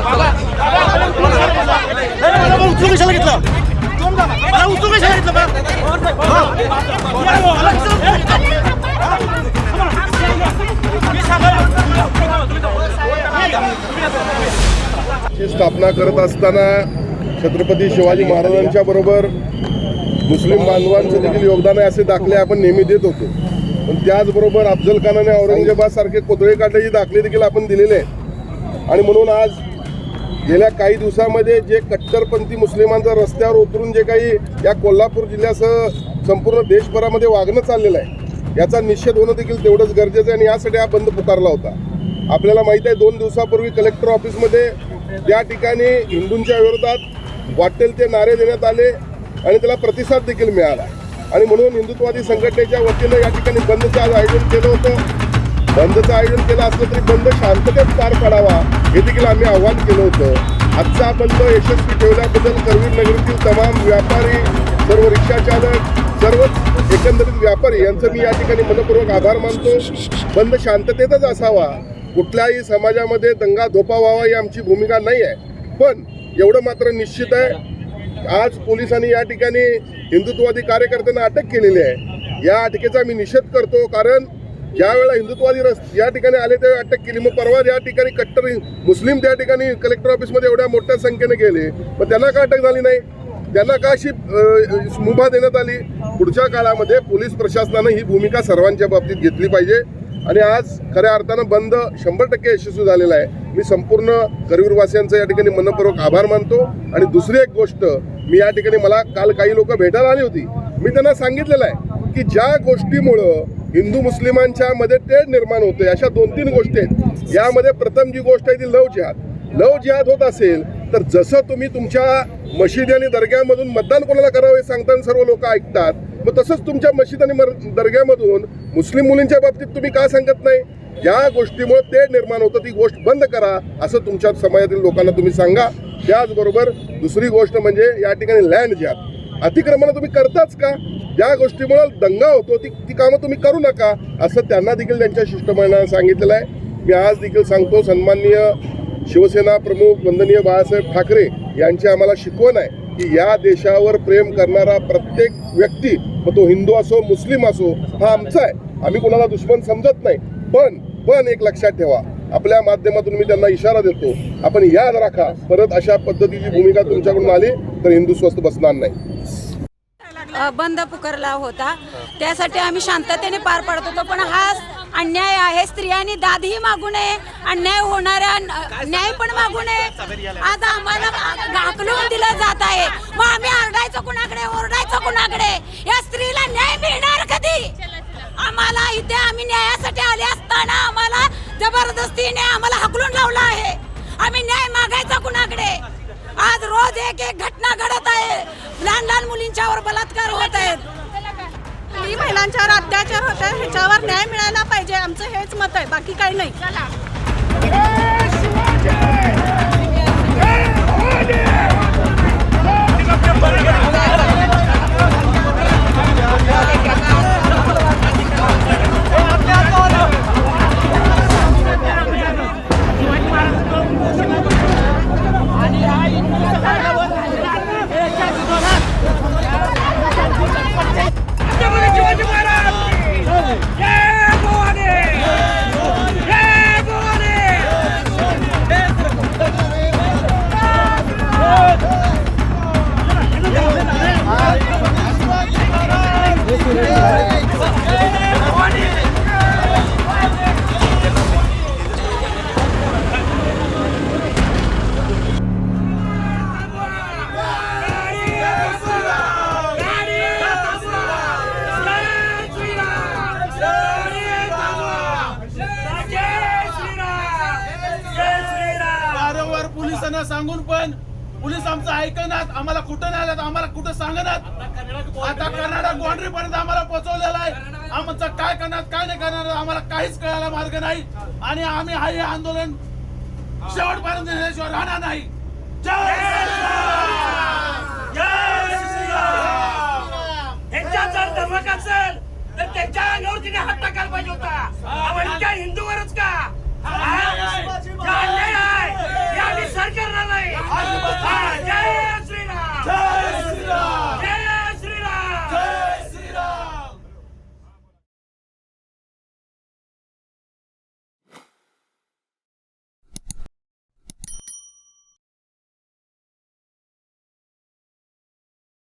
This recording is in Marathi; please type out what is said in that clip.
कशाला मला कशाला स्थापना करत असताना छत्रपती शिवाजी महाराजांच्या बरोबर मुस्लिम बांधवांचं देखील योगदान आहे असे दाखले आपण नेहमी देत होतो. पण त्याचबरोबर अफजल खानाने औरंगजेबासारखे कोदळे काढल्याचे दाखले देखील आपण दिलेले आहेत. आणि म्हणून आज गेल्या काही दिवसामध्ये जे कट्टरपंथी मुस्लिमांचं रस्त्यावर उतरून जे काही या कोल्हापूर जिल्ह्यासह संपूर्ण देशभरामध्ये वागणं चाललेलं आहे याचा निषेध होणं देखील तेवढंच गरजेचं आहे आणि यासाठी हा बंद पुकारला होता. आपल्याला माहीत आहे दोन दिवसापूर्वी कलेक्टर ऑफिसमध्ये त्या ठिकाणी हिंदूंच्या विरोधात वाटेल ते नारे देण्यात आले आणि त्याला प्रतिसाद देखील मिळाला. आणि म्हणून हिंदुत्ववादी संघटनेच्या वतीनं या ठिकाणी बंदचं आज आयोजन केलं होतं. बंदचं आयोजन केलं असलं तरी बंद शांततेत पार पाडावा हे देखील आम्ही आव्हान केलं होतं. आजचा बंद यशस्वी ठेवल्याबद्दल करवीर नगरीतील तमाम व्यापारी सर्व रिक्षाचालक सर्वच एकंदरीत व्यापारी यांचं मी या ठिकाणी मनपूर्वक आभार मानतो. बंद शांततेतच असावा. कुठल्याही समाजामध्ये दंगा धोपा व्हावा ही आमची भूमिका नाही आहे. पण एवढं मात्र निश्चित आहे आज पोलिसांनी या ठिकाणी हिंदुत्ववादी कार्यकर्त्यांना अटक केलेली आहे. या अटकेचा मी निषेध करतो कारण ज्या वेळेला हिंदुत्ववादी रस या ठिकाणी आले त्यावेळी अटक केली. मग परवा या ठिकाणी कट्टर मुस्लिम त्या ठिकाणी कलेक्टर ऑफिसमध्ये एवढ्या मोठ्या संख्येने गेले. मग त्यांना का अटक झाली नाही? त्यांना का अशी मुभा देण्यात आली? पुढच्या काळामध्ये पोलीस प्रशासनानं ही भूमिका सर्वांच्या बाबतीत घेतली पाहिजे. आणि आज खऱ्या अर्थानं बंद शंभर टक्के यशस्वी झालेला आहे. मी संपूर्ण करवीरवासियांचं या ठिकाणी मनपूर्वक आभार मानतो. आणि दुसरी एक गोष्ट मी या ठिकाणी मला काल काही लोक भेटायला आली होती. मी त्यांना सांगितलेलं आहे की ज्या गोष्टीमुळं हिंदू मुस्लिमांच्या मध्ये तेढ निर्माण होते अशा दोन तीन गोष्टी आहेत. यामध्ये प्रथम जी गोष्ट आहे ती लव जिहाद. लव जिहाद होत असेल तर जसं तुम्ही तुमच्या मशिदी आणि दर्ग्यामधून मतदान कोणाला करावं हे सांगताना सर्व लोक ऐकतात मग तसंच तुमच्या मशीद आणि दर्ग्यामधून मुस्लिम मुलींच्या बाबतीत तुम्ही का सांगत नाही? या गोष्टीमुळे ते निर्माण होतं ती गोष्ट बंद करा असं तुमच्या समाजातील लोकांना तुम्ही सांगा. त्याचबरोबर दुसरी गोष्ट म्हणजे या ठिकाणी लँड जिहाद. अतिक्रमण तुम्ही करताच का? ज्या गोष्टीमुळे दंगा होतो ती ती कामं तुम्ही करू नका असं त्यांना देखील त्यांच्या शिष्टमंडळानं सांगितलेलं आहे. मी आज देखील सांगतो सन्माननीय शिवसेना प्रमुख वंदनीय बाळासाहेब ठाकरे यांची आम्हाला शिकवण आहे की या देशावर प्रेम करणारा प्रत्येक व्यक्ती मग तो हिंदू असो मुस्लिम असो हा आमचा आहे. आम्ही कोणाला दुश्मन समजत नाही. पण पण एक लक्षात ठेवा. आपल्या माध्यमातून मी त्यांना इशारा देतो. आपण याद राखा परत अशा पद्धतीची भूमिका तुमच्याकडून आली तर हिंदू स्वस्त बसणार नाही. अ, बंद पुकारला होता. त्यासाठी आम्ही शांततेने पार पाडत होतो पण हा अन्याय आहे. स्त्रियांनी दादही मागू नये अन्याय होणाऱ्या न्याय पण मागू नये. आज आम्हाला घाकलून दिलं जात आहे. मग आम्ही आरडायचं कुणाकडे ओरडायचं कुणाकडे? या स्त्रीला न्याय मिळणार कधी? आम्हाला इथे आम्ही न्यायासाठी आले असताना आम्हाला जबरदस्तीने आम्हाला हकलून लावलं आहे. आम्ही न्याय मागायचा कुणाकडे? रोज एक एक घटना घडत आहे. लहान लहान मुलींच्यावर बलात्कार होत आहेत. ही महिलांच्यावर अत्याचार होत आहे ह्याच्यावर न्याय मिळायला पाहिजे. आमचं हेच मत आहे. बाकी काही नाही. पोलिसांना सांगून पण पोलीस आमचं ऐकणार आम्हाला कुठं नाही आल्यात आम्हाला कुठं सांगणार आता कर्नाटक बाउंड्री पर्यंत आम्हाला पोहोचवलेलं आहे. आमचं काय करणार काय नाही करणार आम्हाला काहीच कळायला मार्ग नाही. आणि आम्ही हा हे आंदोलन शेवटपर्यंत राहणार नाही. जय